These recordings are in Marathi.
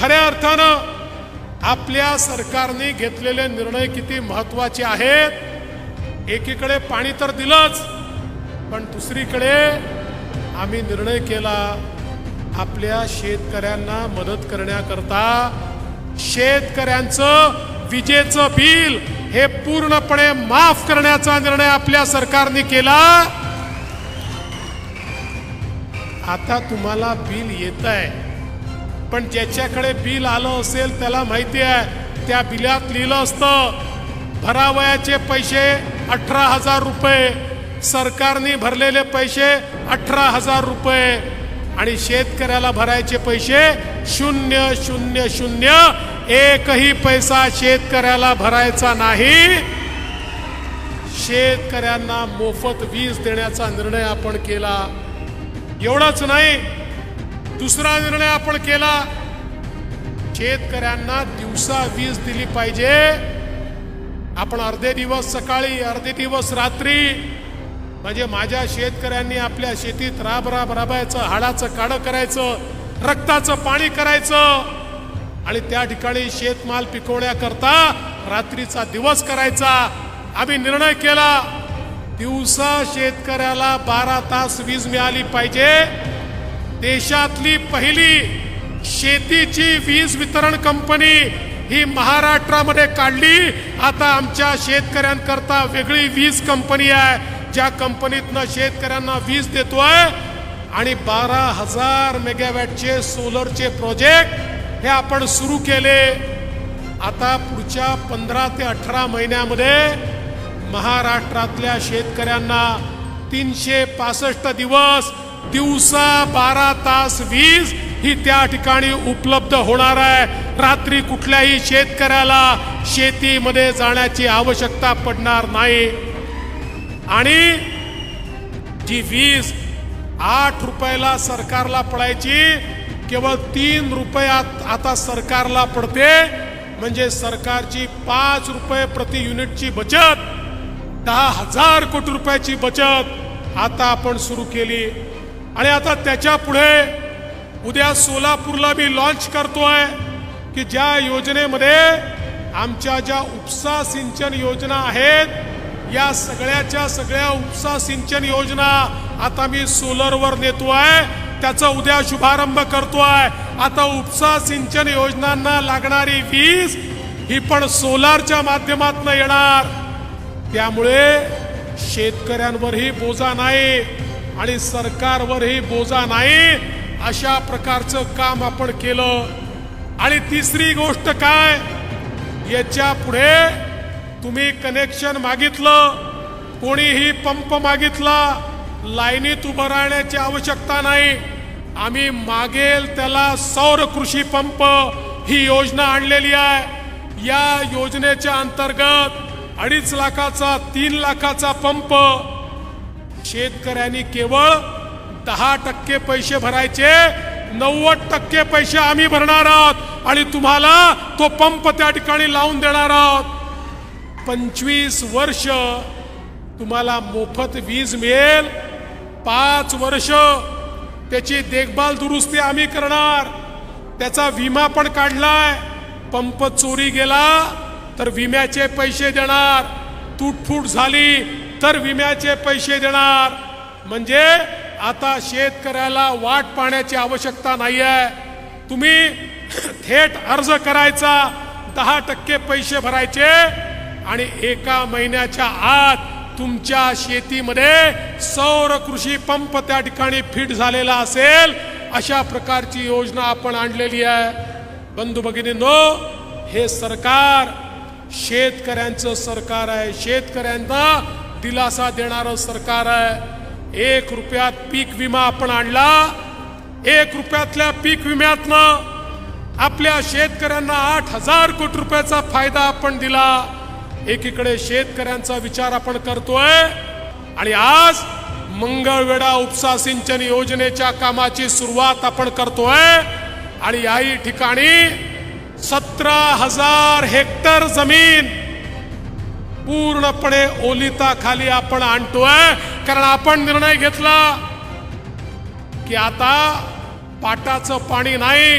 खऱ्या अर्थानं आपल्या सरकारने घेतलेले निर्णय किती महत्त्वाचे आहेत? एकीकडे पाणी तर दिलंच पण दुसरीकडे आम्ही निर्णय केला आपल्या शेतकऱ्यांना मदत करण्याकरता शेतकऱ्यांचं विजेचं बिल हे पूर्णपणे माफ करण्याचा निर्णय आपल्या सरकारने केला. आता तुम्हाला बिल येत आहे पण ज्याच्याकडे बिल आलं असेल त्याला माहिती आहे त्या बिलात लिहिलं असतं भरावयाचे पैसे अठरा हजार रुपये सरकारने भरलेले पैसे अठरा हजार रुपये आणि शेतकऱ्याला भरायचे पैसे शून्य शून्य शून्य एकही पैसा शेतकऱ्याला भरायचा नाही. शेतकऱ्यांना मोफत वीज देण्याचा निर्णय आपण केला. एवढंच नाही दुसरा निर्णय आपण केला. शेतकऱ्यांना दिवसा वीज दिली पाहिजे. आपण अर्धे दिवस सकाळी अर्धे दिवस रात्री म्हणजे माझ्या शेतकऱ्यांनी आपल्या शेतीत राब राब राबायचं हाडाचं काढं करायचं रक्ताचं पाणी करायचं आणि त्या ठिकाणी शेतमाल पिकवण्याकरता रात्रीचा दिवस करायचा. आम्ही निर्णय केला. दिवसा शेतकऱ्याला बारा तास वीज मिळाली पाहिजे. देशातली पहिली शेतीची वीज वितरण कंपनी ही महाराष्ट्रामध्ये काढली. आता आमच्या शेतकऱ्यांकरता वेगळी वीज कंपनी आहे. ज्या कंपनीतनं शेतकऱ्यांना वीज देतोय आणि बारा हजार मेगावॅटचे सोलरचे प्रोजेक्ट हे आपण सुरू केले. आता पुढच्या पंधरा ते अठरा महिन्यामध्ये महाराष्ट्रातल्या शेतकऱ्यांना तीनशे पासष्ट दिवस दिवसा बारा तास वीज ही त्या ठिकाणी उपलब्ध होणार आहे. रात्री कुठल्याही शेतकऱ्याला शेतीमध्ये जाण्याची आवश्यकता पडणार नाही. आणि जी वीज आठ रुपयाला सरकारला पडायची केवळ तीन रुपयात आता सरकारला पडते. म्हणजे सरकारची पाच रुपये प्रति युनिटची बचत दहा हजार कोटी रुपयाची बचत आता आपण सुरू केली. आणि आता त्याच्या पुढे उद्या सोलापूरला मी लॉन्च करतोय की ज्या योजनेमध्ये आमच्या ज्या उपसा सिंचन योजना आहेत या सगळ्याच्या सगळ्या उपसा सिंचन योजना आता मी सोलरवर नेतोय. त्याचा उद्या शुभारंभ करतोय. आता उपसा सिंचन योजनांना लागणारी वीज ही पण सोलारच्या माध्यमातून येणार. त्यामुळे शेतकऱ्यांवरही बोजा नाही. आणि सरकारवरही बोजा नाही अशा प्रकारचं काम आपण केलं. आणि तिसरी गोष्ट काय? याच्यापुढे तुम्ही कनेक्शन मागितलं कोणीही पंप मागितला लाईनीत उभं राहण्याची आवश्यकता नाही. आम्ही मागेल त्याला सौर कृषी पंप ही योजना आणलेली आहे. या योजनेच्या अंतर्गत अडीच लाखाचा तीन लाखाचा पंप शेतकऱ्यांनी केवळ दहा टक्के पैसे भरायचे नव्वद टक्के पैसे आम्ही भरणार आहोत आणि तुम्हाला तो पंप त्या ठिकाणी लावून देणार आहोत. पंचवीस वर्ष तुम्हाला मोफत वीज मिळेल. पाच वर्ष त्याची देखभाल दुरुस्ती आम्ही करणार. त्याचा विमा पण काढलाय. पंप चोरी गेला तर विम्याचे पैसे देणार. तुटफूट झाली तर विम्याचे पैसे देणार. म्हणजे आता शेतकऱ्याला वाट पाहण्याची आवश्यकता नाही आहे तुम्ही थेट अर्ज करायचा दहा टक्के पैसे भरायचे आणि एका महिन्याच्या आत तुमच्या शेतीमध्ये सौर कृषी पंप त्या ठिकाणी फिट झालेला असेल अशा प्रकारची योजना आपण आणलेली आहे. बंधू भगिनींनो हे सरकार शेतकऱ्यांचं सरकार आहे. शेतकऱ्यांना दिलासा देणारं सरकार आहे. एक रुपयात पीक विमा आपण आणला. एक रुपयातल्या पीक विम्यातनं आपल्या शेतकऱ्यांना आठ हजार कोटी रुपयाचा फायदा आपण दिला. एकीकडे शेतकऱ्यांचा विचार आपण करतोय. आणि आज मंगळवेढा उपसा सिंचन योजनेच्या कामाची सुरुवात आपण करतोय. आणि याही ठिकाणी सतरा हजार हेक्टर जमीन पूर्णपणे ओलिताखाली आपण आणतोय. कारण आपण निर्णय घेतला की आता पाटाचं पाणी नाही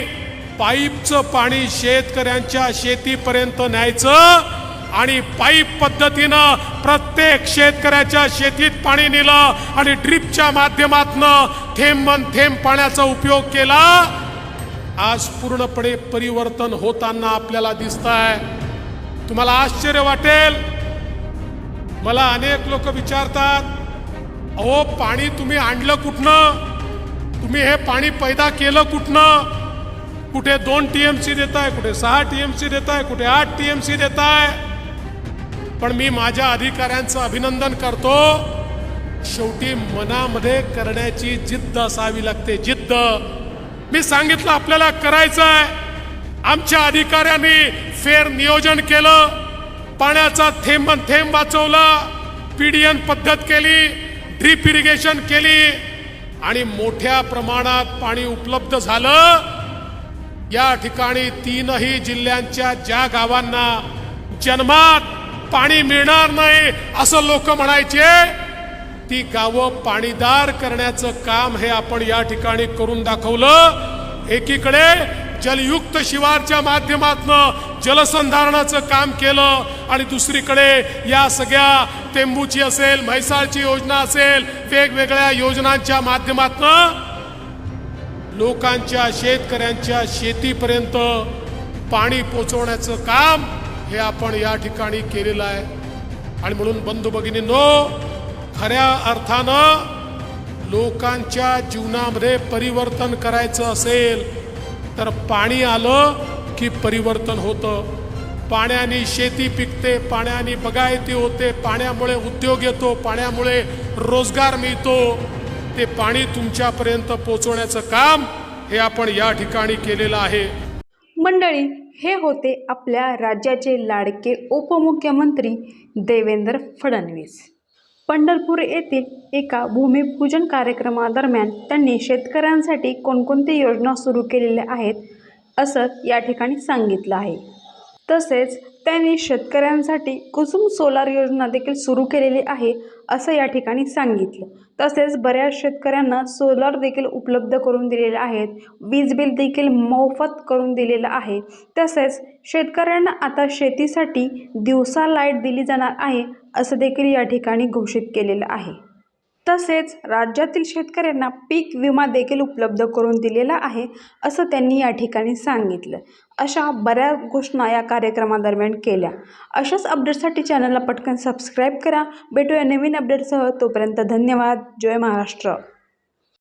पाईपचं पाणी शेतकऱ्यांच्या शेतीपर्यंत न्यायचं आणि पाईप पद्धतीनं प्रत्येक शेतकऱ्याच्या शेतीत पाणी नेलं आणि ड्रीपच्या माध्यमातनं मन थेंब पाण्याचा उपयोग केला. आज पूर्णपणे परिवर्तन होताना आपल्याला दिसत आहे तुम्हाला आश्चर्य वाटेल मला अनेक लोक विचारतात अहो पाणी तुम्ही आणलं कुठनं? तुम्ही हे पाणी पैदा केलं कुठनं? कुठे दोन टी एम सी देताय कुठे सहा टी एम सी देताय कुठे आठ टी एम सी देताय? पण मी माझ्या अधिकाऱ्यांचं अभिनंदन करतो. शेवटी मनामध्ये करण्याची जिद्द असावी लागते जिद्द. मी सांगितलं आपल्याला करायचं आहे आमच्या अधिकाऱ्यांनी फेर नियोजन केलं. पाण्याचा थेंब थेंब वाचवला. पीडीएन पद्धत केली ड्रीप इरिगेशन केली आणि मोठ्या प्रमाणात पाणी उपलब्ध झालं. या ठिकाणी तीनही जिल्ह्यांच्या ज्या गावांना जन्मात पाणी मिळणार नाही असं लोक म्हणायचे ती गावं पाणीदार करण्याचं काम हे आपण या ठिकाणी करून दाखवलं. एकीकडे जलयुक्त शिवारच्या माध्यमातून जलसंधारणाचं काम केलं आणि दुसरीकडे या सगळ्या तेंबूची असेल म्हैसाळची योजना असेल वेगवेगळ्या योजनांच्या माध्यमातून लोकांच्या शेतकऱ्यांच्या शेतीपर्यंत पाणी पोचवण्याचं काम हे आपण या ठिकाणी केलेलं आहे. आणि म्हणून बंधू भगिनींनो खऱ्या अर्थानं लोकांच्या जीवनामध्ये परिवर्तन करायचं असेल तर पाणी आलं की परिवर्तन होतं. पाण्याने शेती पिकते पाण्याने बगायती होते पाण्यामुळे उद्योग येतो पाण्यामुळे रोजगार मिळतो. ते पाणी तुमच्यापर्यंत पोचवण्याचं काम हे आपण या ठिकाणी केलेलं आहे. मंडळी हे होते आपल्या राज्याचे लाडके उपमुख्यमंत्री देवेंद्र फडणवीस. पंढरपूर येथील एका भूमिपूजन कार्यक्रमादरम्यान त्यांनी शेतकऱ्यांसाठी कोणकोणत्या योजना सुरू केलेल्या आहेत असं या ठिकाणी सांगितलं आहे. तसेच त्यांनी शेतकऱ्यांसाठी कुसुम सोलार योजना देखील सुरू केलेली आहे असं या ठिकाणी सांगितलं. तसेच बऱ्याच शेतकऱ्यांना सोलार देखील उपलब्ध करून दिलेले आहेत वीज बिल देखील मोफत करून दिलेलं आहे. तसेच शेतकऱ्यांना आता शेतीसाठी दिवसा लाइट दिली जाणार आहे असं देखील या ठिकाणी घोषित केलेलं आहे. तसेच राज्यातील शेतकऱ्यांना पीक विमा देखील उपलब्ध करून दिलेला आहे असं त्यांनी या ठिकाणी सांगितलं. अशा बऱ्याच घोषणा या कार्यक्रमादरम्यान केल्या. अशाच अपडेटसाठी चॅनलला पटकन सबस्क्राईब करा. भेटूया नवीन अपडेटसह. तोपर्यंत धन्यवाद. जय महाराष्ट्र.